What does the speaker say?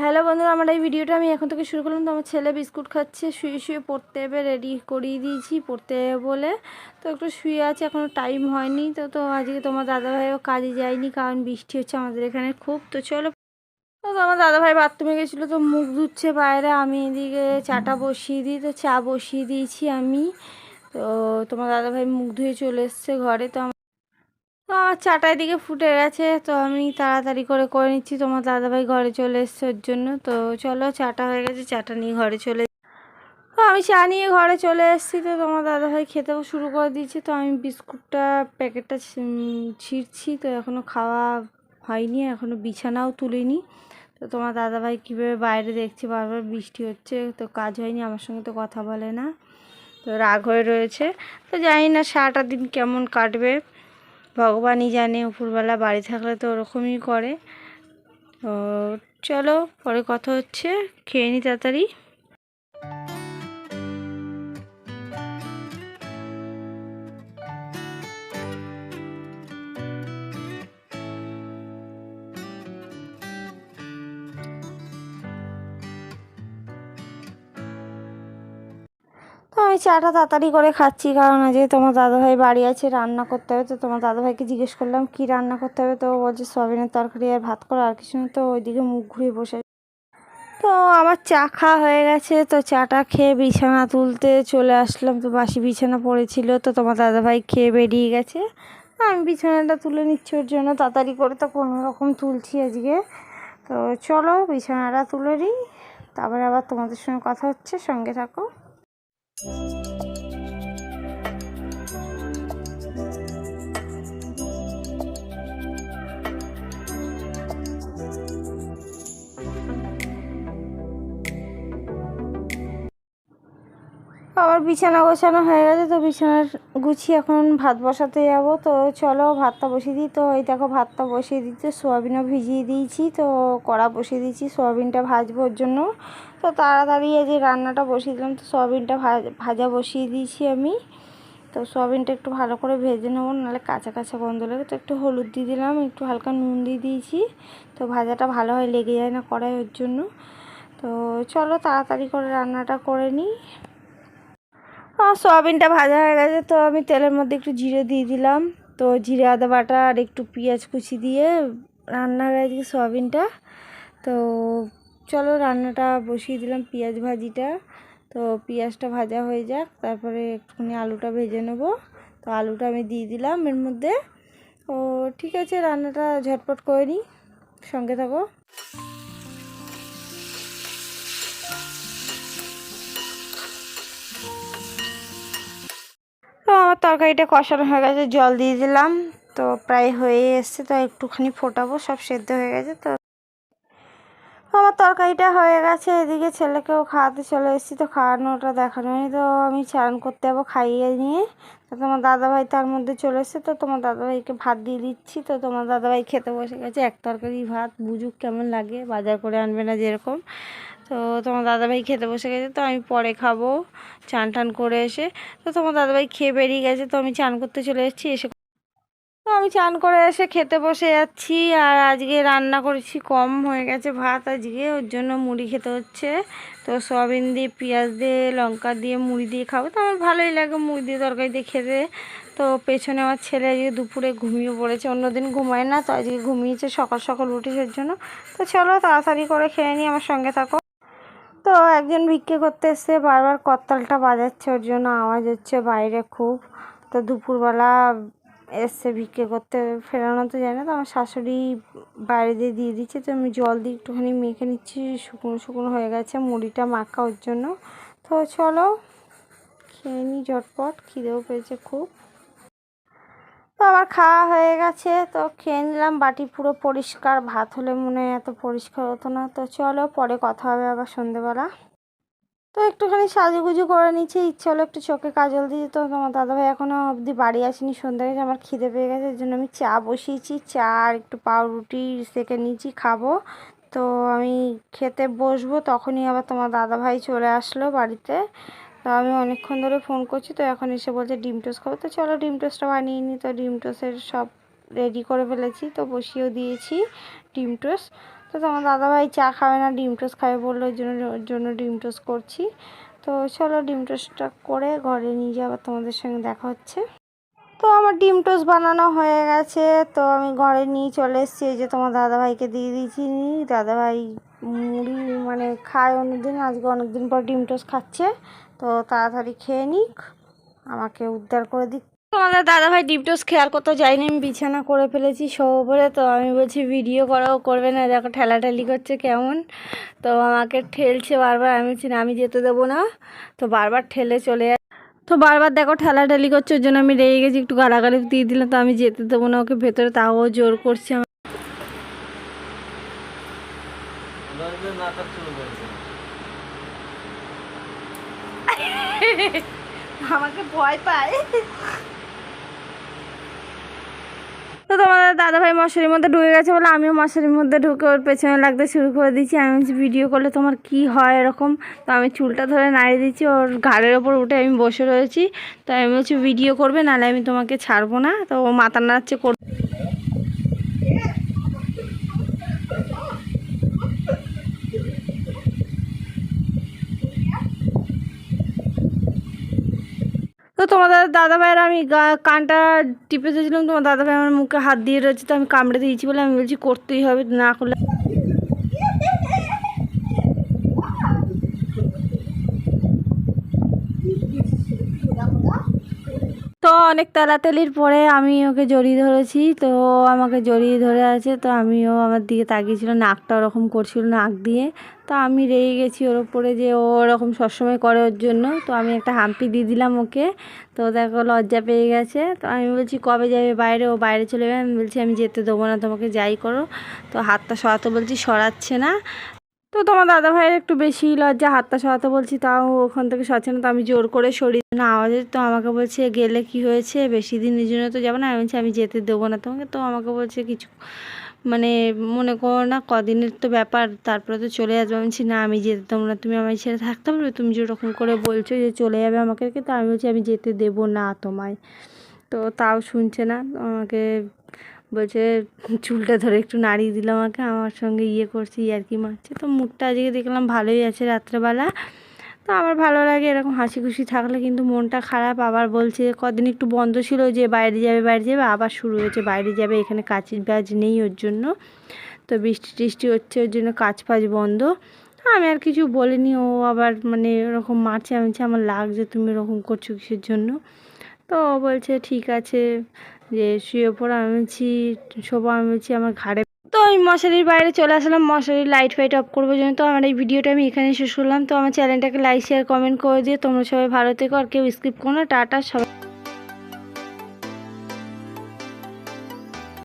Hello বন্ধুরা, আমার এই ভিডিওটা আমি এখন থেকে শুরু করলাম। তো আমার ছেলে বিস্কুট খাচ্ছে, শুয়ে শুয়ে পড়তে হবে রেডি করিয়ে দিয়েছি, পড়তে বলে। তো একটু শুয়ে আছে এখনও টাইম হয়নি। তো তো আজকে তোমার দাদাভাইও কাজে যায়নি, কারণ বৃষ্টি হচ্ছে আমাদের এখানে খুব। তো চলো। তো আমার দাদাভাই বাথরুমে গেছিল, তো মুখ ধুচ্ছে বাইরে, আমি এদিকে চাটা বসিয়ে দিই, তো চা বসিয়ে দিয়েছি আমি। তো তোমার দাদাভাই মুখ ধুয়ে চলে এসছে ঘরে, তো তো আমার চাটা এদিকে ফুটে গেছে, তো আমি তাড়াতাড়ি করে করে নিচ্ছি। তোমার দাদাভাই ঘরে চলে এসছে ওর জন্য। তো চলো, চাটা হয়ে গেছে, চাটা নিয়ে ঘরে চলে তো আমি চা নিয়ে ঘরে চলে এসেছি, তো তোমার দাদাভাই খেতেও শুরু করে দিয়েছে। তো আমি বিস্কুটটা, প্যাকেটটা ছিঁড়ছি, তো এখনও খাওয়া হয়নি এখনও বিছানাও তুলিনি। তো তোমার দাদাভাই কীভাবে বাইরে দেখছি, বারবার বৃষ্টি হচ্ছে, তো কাজ হয়নি, আমার সঙ্গে তো কথা বলে না। তো রাগ হয়ে রয়েছে। তো জানি না, সারাটা দিন কেমন কাটবে। ভগবানই জানে উপরবেলা বাড়ি থাকলে তো ওরকমই করে। তো চলো, পরে কথা হচ্ছে। খেয়ে নি তাড়াতাড়ি। আমি চাটা তাড়াতাড়ি করে খাচ্ছি, কারণ আজকে তোমার দাদাভাই বাড়ি আছে, রান্না করতে হবে। তো তোমার দাদাভাইকে জিজ্ঞেস করলাম, কি রান্না করতে হবে? তো বলছে, সয়াবিনের তরকারি আর ভাত করে, আর কিছু না তো ওইদিকে মুখ ঘুরিয়ে বসে। তো আমার চা খাওয়া হয়ে গেছে। তো চাটা খেয়ে বিছানা তুলতে চলে আসলাম। তো বাসি বিছানা পড়েছিল, তো তোমার দাদাভাই খেয়ে বেরিয়ে গেছে। আমি বিছানাটা তুলে নিচ্ছি ওর জন্য, তাড়াতাড়ি করে তো কোনো রকম তুলছি আজকে। তো চলো বিছানাটা তুলে নিই। তারপরে আবার তোমাদের সঙ্গে কথা হচ্ছে, সঙ্গে থাকো। Thank you. আমার বিছানা গোছানো হয়ে গেছে, তো বিছানার গুছিয়ে এখন ভাত বসাতে যাব। তো চলো ভাতটা বসিয়ে দিই। তো এই দেখো ভাতটা বসিয়ে দিতে সোয়াবিনও ভিজিয়ে দিয়েছি। তো কড়া বসিয়ে দিয়েছি, সোয়াবিনটা ভাজবো ওর জন্য। তো তাড়াতাড়ি যে রান্নাটা বসিয়ে দিলাম, তো সোয়াবিনটা ভাজ- বসিয়ে দিয়েছি আমি। তো সোয়াবিনটা একটু ভালো করে ভেজে নেব, নাহলে কাঁচা কাঁচা গন্ধ লাগে। তো একটু হলুদ দিয়ে দিলাম, একটু হালকা নুন দিয়ে দিয়েছি। তো ভাজাটা ভালো হয়, লেগে যায় না কড়াই ওর জন্য। তো চলো তাড়াতাড়ি করে রান্নাটা করে নিই। সয়াবিনটা ভাজা হয়ে গেছে, তো আমি তেলের মধ্যে একটু জিরে দিয়ে দিলাম। তো জিরে, আদা, বাটা আর একটু পেঁয়াজ কুচি দিয়ে রান্না হয়ে গেছে সয়াবিনটা। তো চলো রান্নাটা বসিয়ে দিলাম পেঁয়াজ ভাজিটা। তো পেঁয়াজটা ভাজা হয়ে যাক, তারপরে একটুখানি আলুটা ভেজে নেব। তো আলুটা আমি দিয়ে দিলাম এর মধ্যে। ও, ঠিক আছে, রান্নাটা ঝটপট করে নিই, সঙ্গে থাকো। তরকারিটা কষানো হয়ে গেছে, জল দিয়ে দিলাম। তো প্রায় হয়ে এসছে, তো একটুখানি ফোটাবো, সব সেদ্ধ হয়ে গেছে। তো আমার তরকারিটা হয়ে গেছে, এদিকে ছেলেকেও খাওয়াতে চলে এসেছি, তো খাওয়ানোটা দেখানো তো আমি চান করতে যাব খাইয়ে নিয়ে। তো তোমার দাদাভাই তার মধ্যে চলে এসছে, তো তোমার দাদাভাইকে ভাত দিয়ে দিচ্ছি। তো তোমার দাদাভাই খেতে বসে গেছে, এক তরকারি ভাত, বুঝুক কেমন লাগে, বাজার করে আনবে না যেরকম। তো তোমার দাদাভাই খেতে বসে গেছে, তো আমি পরে খাব। চান টান করে এসে, তো তোমার দাদাভাই খেয়ে বেরিয়ে গেছে, তো আমি চান করতে চলে এসেছি, এসে তো আমি চান করে এসে খেতে বসে যাচ্ছি, আর আজকে রান্না করেছি, কম হয়ে গেছে ভাত আজকে, ওর জন্য মুড়ি খেতে হচ্ছে। তো সয়াবিন দিয়ে পেঁয়াজ দিয়ে, লঙ্কা দিয়ে, মুড়ি দিয়ে খাব। তো আমার ভালোই লাগে মুড়ি দিয়ে তরকারি দিয়ে খেতে। তো পেছনে আমার ছেলে আজকে দুপুরে ঘুমিয়ে পড়েছে, অন্যদিন ঘুমায় না, তো আজকে ঘুমিয়েছে সকাল সকাল উঠেছে জন্য। তো চলো তাড়াতাড়ি করে খেয়ে নিই, আমার সঙ্গে থাকো। তো একজন ভিক্ষে করতে এসে বারবার করতালটা বাজাচ্ছে, ওর জন্য আওয়াজ হচ্ছে বাইরে খুব। তো দুপুরবেলা এসছে ভিক্ষে করতে ফেরানো তো যায় না, তো আমার শাশুড়ি বাইরে দিয়ে দিয়ে দিচ্ছে, তো আমি জল দিয়ে একটুখানি মেখে নিচ্ছি, শুকনো শুকনো হয়ে গেছে, মুড়িটা মাখা ওর জন্য। তো চলো, খেয়ে নিই ঝটপট, খিদেও পেয়েছে খুব। আমার খাওয়া হয়ে গেছে, তো খেয়ে নিলাম। বাটি পুরো পরিষ্কার, ভাত হলে মনে হয় এত পরিষ্কার হতো না। তো চলো পরে কথা হবে আবার সন্ধেবেলা। তো একটুখানি সাজুগুজু করে নিচ্ছি, ইচ্ছে হলো একটু চোখে কাজল দিয়ে তো তোমার দাদাভাই এখনও অবধি বাড়ি আসেনি, সন্ধ্যা গেছে আমার খিদে পেয়ে গেছে, এর জন্য আমি চা বসিয়েছি। চা আর একটু পাউরুটি সেকে নিয়েছি, খাব। তো আমি খেতে বসবো, তখনই আবার তোমার দাদাভাই চলে আসলো বাড়িতে। তো আমি অনেকক্ষণ ধরে ফোন করছি, তো এখন এসে বলছে ডিম টোস্ট খাব। তো চলো ডিম টোস্টটা বানিয়ে নিই তো ডিম টোস্টের সব রেডি করে ফেলেছি, তো বসিয়েও দিয়েছি ডিম টোস্ট। তো তোমার দাদাভাই চা খাবে না, ডিম টোস্ট খাবে বলল, ওই জন্য জন্য ডিম টোস্ট করছি। তো চলো ডিম টোস্টটা করে ঘরে নিয়ে যাব তোমাদের সঙ্গে দেখা হচ্ছে। তো আমার ডিম টোস্ট বানানো হয়ে গেছে, তো আমি ঘরে নিয়ে চলে এসেছি, এই যে তোমার দাদাভাইকে দিয়ে দিয়েছি। দাদাভাই মুড়ি মানে খায় অন্যদিন আজকে অনেকদিন পর ডিম টোস্ট খাচ্ছে। তো তাড়াতাড়ি খেয়ে নিক আমাকে উদ্ধার করে দিক। তোমাদের দাদাভাই ডিম টোস্ট খেয়াল করতে যায়নি আমি বিছানা করে ফেলেছি শো বলে তো আমি বলছি ভিডিও করাও করবে না দেখো ঠেলাঠেলি করছে কেমন। তো আমাকে ঠেলছে বারবার আমি বলছি না আমি যেতে দেবো না। তো বারবার ঠেলে চলে যায় তো বারবার দেখো ঠেলাঠেলি করছে ওর জন্য আমি রেগে গেছি একটু গালাগালি দিয়ে দিলাম তো আমি যেতে দেবো না ওকে ভেতরে তাও জোর করছে আমার আমাকে ভয় পায়। তো তোমাদের দাদাভাই মশারির মধ্যে ঢুকে গেছে বলে আমিও মশারির মধ্যে ঢুকে ওর পেছনে লাগতে শুরু করে দিচ্ছি আমি বলছি, ভিডিও করলে তোমার কি হয় এরকম? তো আমি চুলটা ধরে নাড়িয়ে দিচ্ছি ওর ঘাড়ের ওপর উঠে আমি বসে রয়েছি। তো আমি বলছি, ভিডিও করবে, নাহলে আমি তোমাকে ছাড়বো না। তো ও মাথা নাড়ছে তোমাদের দাদাভাইয়ের আমি কানটা টিপে দিয়েছিলাম, তোমার দাদাভাই আমার মুখে হাত দিয়ে রয়েছে, তো আমি কামড়ে দিয়েছি বলে আমি বলছি করতেই হবে, না করলে তো অনেক তেলাতেলির পরে আমি ওকে জড়িয়ে ধরেছি, তো আমাকে জড়িয়ে ধরে আছে, তো আমিও আমার দিকে তাকিয়েছিল নাকটা ওরকম করছিল নাক দিয়ে। তো আমি রেগে গেছি ওর ওপরে যে ও ওরকম সবসময় করে ওর জন্য, তো আমি একটা হাম্পি দিয়ে দিলাম ওকে, তো দেখো লজ্জা পেয়ে গেছে। তো আমি বলছি, কবে যাবে বাইরে? ও বাইরে চলে যাবে আমি বলছি, আমি যেতে দেবো না, তোমাকে যাই করো। তো হাতটা সরাতে বলছি, সরাচ্ছে না। তো তোমার দাদা ভাইয়ের একটু বেশি লজ্জা, হাতটা সরাতে বলছি, তাও ওখান থেকে সরছে না তো আমি জোর করে সরিয়ে না, আওয়াজ তো আমাকে বলছে, গেলে কি হয়েছে? বেশি দিনের জন্য তো যাব না। আমি আমি যেতে দেবো না তোমাকে। তো আমাকে বলছে, কিছু মানে মনে করো না, কদিনের তো ব্যাপার, তারপরে তো চলে আসবে। আমি বলছি, না, আমি যেতে দেবো না, তুমি আমার ছেড়ে থাকতে পারবে? তুমি যেরকম করে বলছো যে চলে যাবে আমাকে তো আমি বলছি, আমি যেতে দেবো না তোমায়। তো তাও শুনছে না, আমাকে বলছে, চুলটা ধরে একটু নাড়িয়ে দিল আমাকে, আমার সঙ্গে ইয়ে করছে আর কি মারছে তো মুখটা আজকে দেখলাম ভালোই আছে রাত্রেবেলা। তো আমার ভালো লাগে, এরকম হাসি খুশি থাকলে কিন্তু মনটা খারাপ। আবার বলছে, কদিন একটু বন্ধ ছিল যে বাইরে যাবে বাইরে যাবে, আবার শুরু হয়েছে, বাইরে যাবে, এখানে কাজের বাজ নেই ওর জন্য। তো বৃষ্টি টিষ্টি হচ্ছে, ওর জন্য কাজ ফাজ বন্ধ। আমি আর কিছু বলিনি, ও আবার মানে এরকম মারছে আমি আমার লাগছে, তুমি এরকম করছ কিসের জন্য? তো ও বলছে, ঠিক আছে। যে শুয়ে পড়া আমি শোবা শোবো আমি আমার ঘাড়ে তো আমি মশারির বাইরে চলে আসলাম, মশারির লাইট ফাইট অফ করব জন্য। তো আমার এই ভিডিওটা আমি এখানে শেষ করলাম। তো আমার চ্যানেলটাকে লাইক শেয়ার কমেন্ট করে দিয়ে তোমরা সবাই ভারতে কর আর কেউ স্কিপ করো না। টাটা, সবাই।